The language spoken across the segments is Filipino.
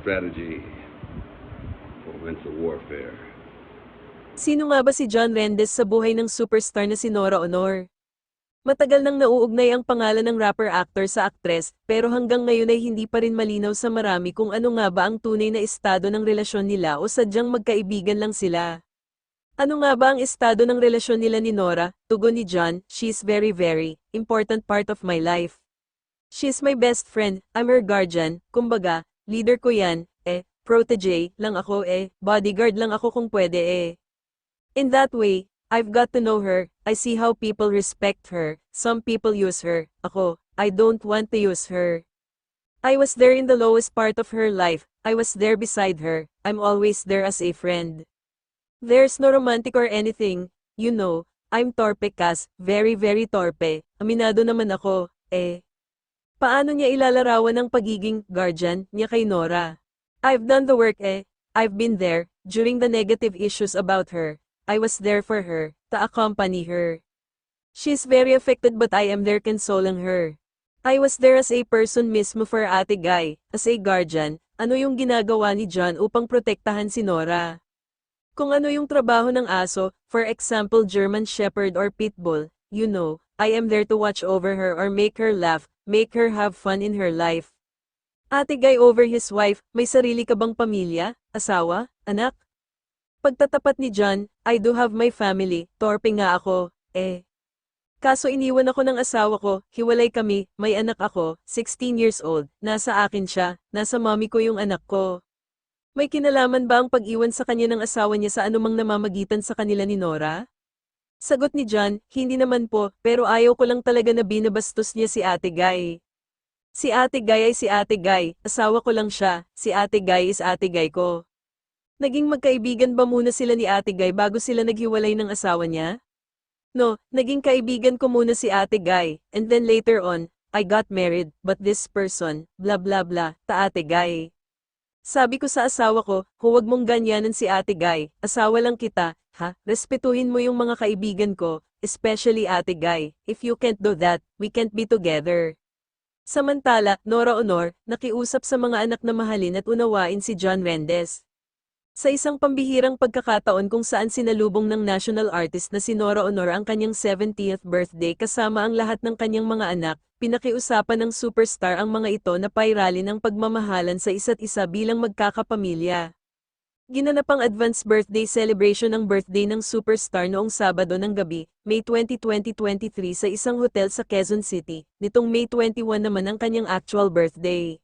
strategy for mental warfare. Sino nga ba si John Rendes sa buhay ng superstar na si Nora Honor? Matagal nang nauugnay ang pangalan ng rapper-actor sa aktres, pero hanggang ngayon ay hindi pa rin malinaw sa marami kung ano nga ba ang tunay na estado ng relasyon nila o sadyang magkaibigan lang sila. Ano nga ba ang estado ng relasyon nila ni Nora? Tugon ni John, she's very very important part of my life. She's my best friend, I'm her guardian, kumbaga, leader ko yan, eh, protege lang ako eh, bodyguard lang ako kung pwede eh. In that way, I've got to know her, I see how people respect her, some people use her, ako, I don't want to use her. I was there in the lowest part of her life, I was there beside her, I'm always there as a friend. There's no romantic or anything, you know, I'm torpe kas, very very torpe, aminado naman ako, eh. Paano niya ilalarawan ang pagiging guardian niya kay Nora? I've done the work eh, I've been there, during the negative issues about her, I was there for her, to accompany her. She's very affected but I am there consoling her. I was there as a person mismo for ate Guy, as a guardian, ano yung ginagawa ni John upang protektahan si Nora. Kung ano yung trabaho ng aso, for example German Shepherd or Pitbull, you know, I am there to watch over her or make her laugh, make her have fun in her life. Ate Guy over his wife, may sarili ka bang pamilya, asawa, anak? Pagtatapat ni John, I do have my family, torpe nga ako, eh. Kaso iniwan ako ng asawa ko, hiwalay kami, may anak ako, 16 years old, nasa akin siya, nasa mami ko yung anak ko. May kinalaman ba ang pag-iwan sa kanya ng asawa niya sa anumang namamagitan sa kanila ni Nora? Sagot ni John, hindi naman po, pero ayaw ko lang talaga na binabastos niya si Ate Guy. Si Ate Guy ay si Ate Guy, asawa ko lang siya, si Ate Guy is Ate Guy ko. Naging magkaibigan ba muna sila ni Ate Guy bago sila naghiwalay ng asawa niya? No, naging kaibigan ko muna si Ate Guy, and then later on, I got married, but this person, blah blah blah, ta Ate Guy. Sabi ko sa asawa ko, huwag mong ganyanan si Ate Guy, asawa lang kita, ha, respetuhin mo yung mga kaibigan ko, especially Ate Guy, if you can't do that, we can't be together. Samantala, Nora Honor, nakiusap sa mga anak na mahalin at unawain si John Rendes. Sa isang pambihirang pagkakataon kung saan sinalubong ng national artist na si Nora Honor ang kanyang 70th birthday kasama ang lahat ng kanyang mga anak, pinakiusapan ng superstar ang mga ito na pairali ng pagmamahalan sa isa't isa bilang magkakapamilya. Ginanap ang advance birthday celebration ng birthday ng superstar noong Sabado ng gabi, May 20, 2023 sa isang hotel sa Quezon City, nitong May 21 naman ang kanyang actual birthday.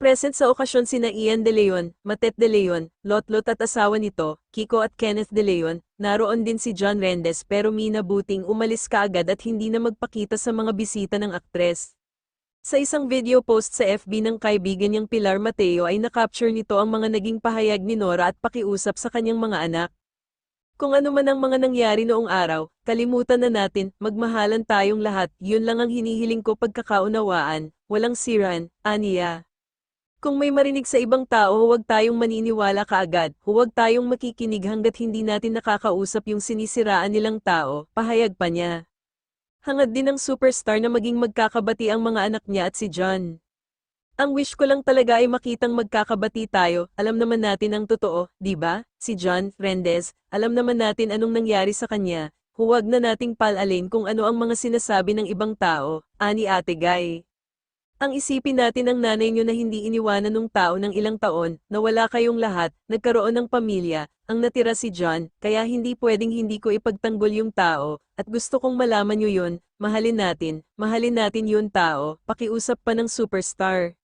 Present sa okasyon sina Ian De Leon, Matet De Leon, Lotlot at asawa nito, Kiko at Kenneth De Leon, naroon din si John Rendes pero Mina Buting umalis kaagad at hindi na magpakita sa mga bisita ng aktres. Sa isang video post sa FB ng kaibigan niyang Pilar Mateo ay nakapture nito ang mga naging pahayag ni Nora at pakiusap sa kanyang mga anak. Kung ano man ang mga nangyari noong araw, kalimutan na natin, magmahalan tayong lahat, yun lang ang hinihiling ko pagkakaunawaan, walang siran, aniya. Kung may marinig sa ibang tao huwag tayong maniniwala kaagad, huwag tayong makikinig hanggat hindi natin nakakausap yung sinisiraan nilang tao, pahayag pa niya. Hangad din ng superstar na maging magkakabati ang mga anak niya at si John. Ang wish ko lang talaga ay makitang magkakabati tayo, alam naman natin ang totoo, di ba? Si John Rendes, alam naman natin anong nangyari sa kanya, huwag na nating palalin kung ano ang mga sinasabi ng ibang tao, ani Ate Guy. Ang isipin natin ang nanay nyo na hindi iniwanan ng tao ng ilang taon, na wala kayong lahat, nagkaroon ng pamilya, ang natira si John, kaya hindi pwedeng hindi ko ipagtanggol yung tao, at gusto kong malaman nyo yun, mahalin natin, mahalin natin yun tao, pakiusap pa ng superstar.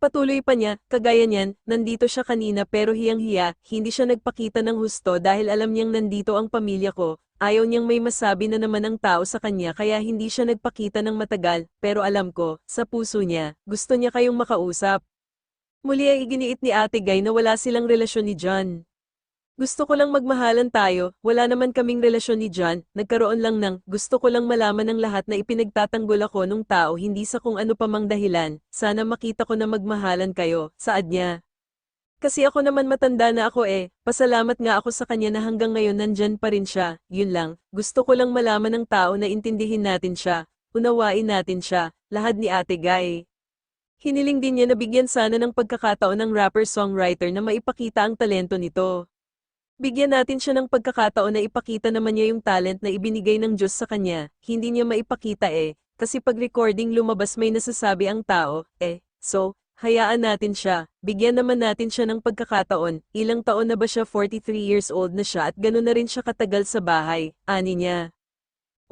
Patuloy pa niya, kagaya niyan, nandito siya kanina pero hiyang-hiya, hindi siya nagpakita ng husto dahil alam niyang nandito ang pamilya ko, ayaw niyang may masabi na naman ang tao sa kanya kaya hindi siya nagpakita ng matagal, pero alam ko, sa puso niya, gusto niya kayong makausap. Muli ay iginiit ni Ate Guy na wala silang relasyon ni John. Gusto ko lang magmahalan tayo, wala naman kaming relasyon ni John, nagkaroon lang ng, gusto ko lang malaman ng lahat na ipinagtatanggol ako nung tao hindi sa kung ano pa mang dahilan, sana makita ko na magmahalan kayo, saad niya. Kasi ako naman matanda na ako eh, pasalamat nga ako sa kanya na hanggang ngayon nandyan pa rin siya, yun lang, gusto ko lang malaman ng tao na intindihin natin siya, unawain natin siya, lahad ni Ate Guy. Hiniling din niya na bigyan sana ng pagkakataon ng rapper-songwriter na maipakita ang talento nito. Bigyan natin siya ng pagkakataon na ipakita naman niya yung talent na ibinigay ng Diyos sa kanya, hindi niya maipakita eh, kasi pag recording lumabas may nasasabi ang tao, eh, so, hayaan natin siya, bigyan naman natin siya ng pagkakataon, ilang taon na ba siya? 43 years old na siya at gano'n na rin siya katagal sa bahay, ani niya.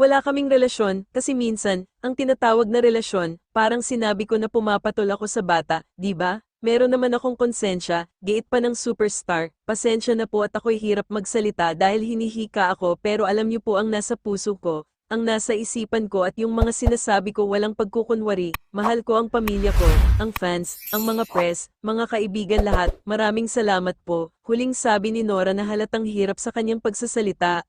Wala kaming relasyon, kasi minsan, ang tinatawag na relasyon, parang sinabi ko na pumapatol ako sa bata, di ba? Meron naman akong konsensya, giit pa ng superstar, pasensya na po at ako'y hirap magsalita dahil hinihika ako pero alam niyo po ang nasa puso ko, ang nasa isipan ko at yung mga sinasabi ko walang pagkukunwari, mahal ko ang pamilya ko, ang fans, ang mga press, mga kaibigan lahat, maraming salamat po. Huling sabi ni Nora na halatang hirap sa kanyang pagsasalita,